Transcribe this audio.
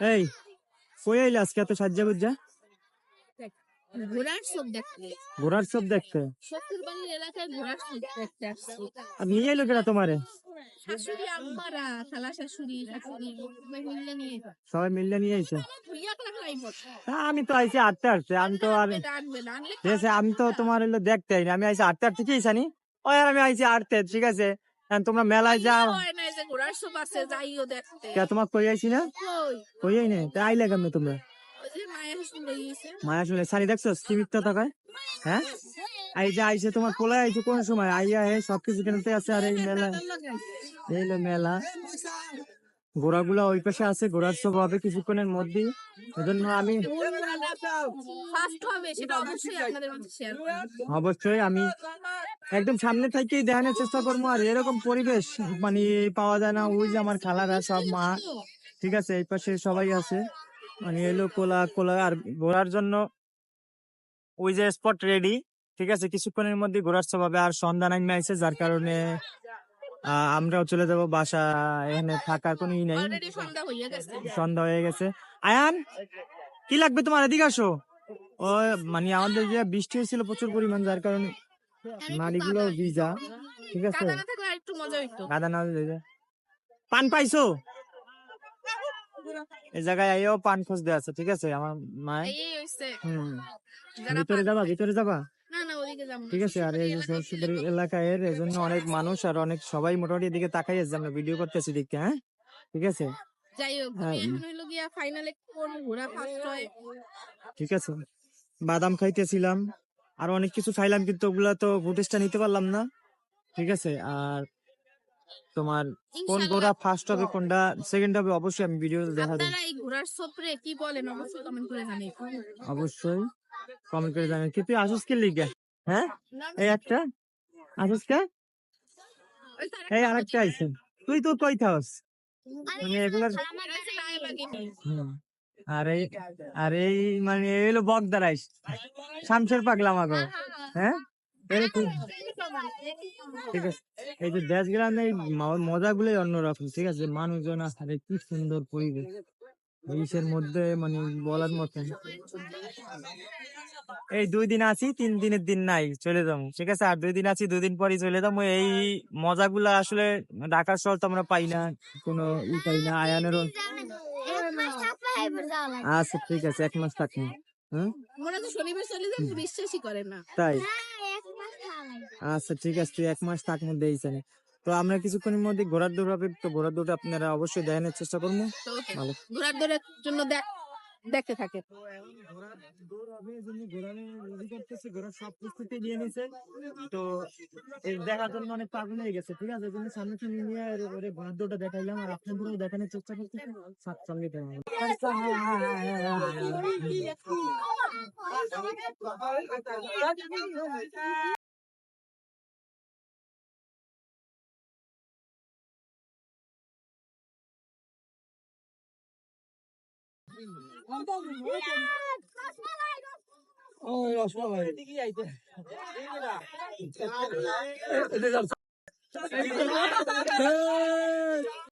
এই কই আইলে আজকে এত সাজ্জা ঘোড়ার সব দেখতে। ঘোড়ার সব দেখতে? শক্তির এলাকায় ঘোড়ার সব দেখতে আসছি। আর নিয়ে এলো তোমারে? শাশুড়ি আম্মারা খালা শাশুড়ি শাশুড়ি সবাই নিয়ে সবাই মিললে আইছে আমি তো আইছি আটটা আটতে আমি তো আর আমি তো তোমার হলো দেখতে আমি আইছি আটটা আটতে। কি জানি ওই আর আমি আইছি আটতে ঠিক আছে। তোমরা মেলায় যাও। ঘোড়ার সব আছে যাইও দেখতে কে তোমার কই আইছি না? কই? আই না তাই আইলা কেমনে তোমরা? গিয়েছে। মায়া শুনে সারি দেখছ? কি মিথ্যা থাকায় হ্যাঁ? এই যে আইছে তোমার কোলে আইছে কোন সময়? আইয়া হে সবকিছু কেনতে আছে আর এই মেলা। এই মেলা। ঘোড়াগুলা ওই পাশে আছে ঘোড়ার সব হবে কিছুক্ষণের মধ্যেই। এজন্য আমি অবশ্যই মধ্যে আমি একদম সামনে থেকেই দেখানোর চেষ্টা করব আর এরকম পরিবেশ মানে পাওয়া যায় না ওই যে আমার খালারা সব মা ঠিক আছে এই পাশে সবাই আছে। মানে এলো কোলা কোলা আর ঘোরার জন্য ওই যে স্পট রেডি ঠিক আছে কিছুক্ষণের মধ্যে ঘোরার সব হবে আর সন্ধ্যা নাইমে আইছে যার কারণে আমরাও চলে যাব বাসা এখানে থাকার কোনো ই নাই সন্ধ্যা হয়ে গেছে। আয়ান কি লাগবে তোমার? এদিকে আসো। ও মানে আমাদের যে বৃষ্টি হয়েছিল প্রচুর পরিমাণ যার কারণে নালীগুলো ভিজা। ঠিক আছে? গাদা না। পান পাইছো? এই জায়গায় আইও পান খুঁজতে আছে। ঠিক আছে? আমার মায় ভিতরে যাবা ভিতরে যাবা। ঠিক আছে আর এই এলাকায় এর জন্য অনেক মানুষ আর অনেক সবাই মোটামুটি এদিকে তাকাই আছে আমরা ভিডিও করতেছি দেখতে হ্যাঁ? ঠিক আছে? যাই হোক হ্যাঁ। এখন হইল গিয়া ফাইনালে কোন ঘোড়া ফার্স্ট হয়? ঠিক আছে বাদাম খাইতেছিলাম আর অনেক কিছু খাইলাম কিন্তু ওগুলা তো ফুটেজটা নিতে পারলাম না ঠিক আছে? আর তোমার কোন ঘোড়া ফার্স্ট হবে কোনটা সেকেন্ড হবে অবশ্যই আমি ভিডিও দেখা দেব। আপনারা এই ঘোড়ার সপরে কি বলেন? অবশ্যই কমেন্ট করে জানিয়ে অবশ্যই কমেন্ট করে জানেন কিন্তু আসুস কে লিগে হ্যাঁ? এই একটা? আসুস কে এই আরেকটা আইছে। তুই তো কই থাকস মানে এগুলার। আর এই আর এই মানে এই হলো বক দাঁড়াইস শামসের পাগলা মাগো হ্যাঁ ঠিক আছে। এই যে দেশ গ্রামে মজা গুলোই অন্যরকম ঠিক আছে? মানুষজন আসলে কি সুন্দর পরিবেশ। ইসের মধ্যে মানে বলার মতন এই দুই দিন আছি তিন দিনের দিন নাই চলে যাব ঠিক আছে? আর দুই দিন আছি দুই দিন পরই চলে যাব। এই মজাগুলা আসলে ঢাকার শহর তো আমরা পাই না কোনো ই পাই না আয়ানেরও আচ্ছা ঠিক আছে এক মাস থাকি। হ্যাঁ শনিবার চলে যান বিশ্বাসই করে না। তাই? আচ্ছা ঠিক আছে তুই এক মাস থাক মধ্যে তো আমরা কিছুক্ষণের মধ্যে ঘোড়ার দৌড় হবে। তো ঘোড়ার দৌড় আপনারা অবশ্যই দেখানোর চেষ্টা করব। ভালো। ঘোড়ার দৌড়ের জন্য দেখ দেখতে থাকে। তো এই দেখার জন্য অনেক পাগল হয়ে গেছে ঠিক আছে? সামনে সামনে নিয়ে ওরে- দেখাইলাম আর দেখানোর চেষ্টা সাত সঙ্গে রসমালাই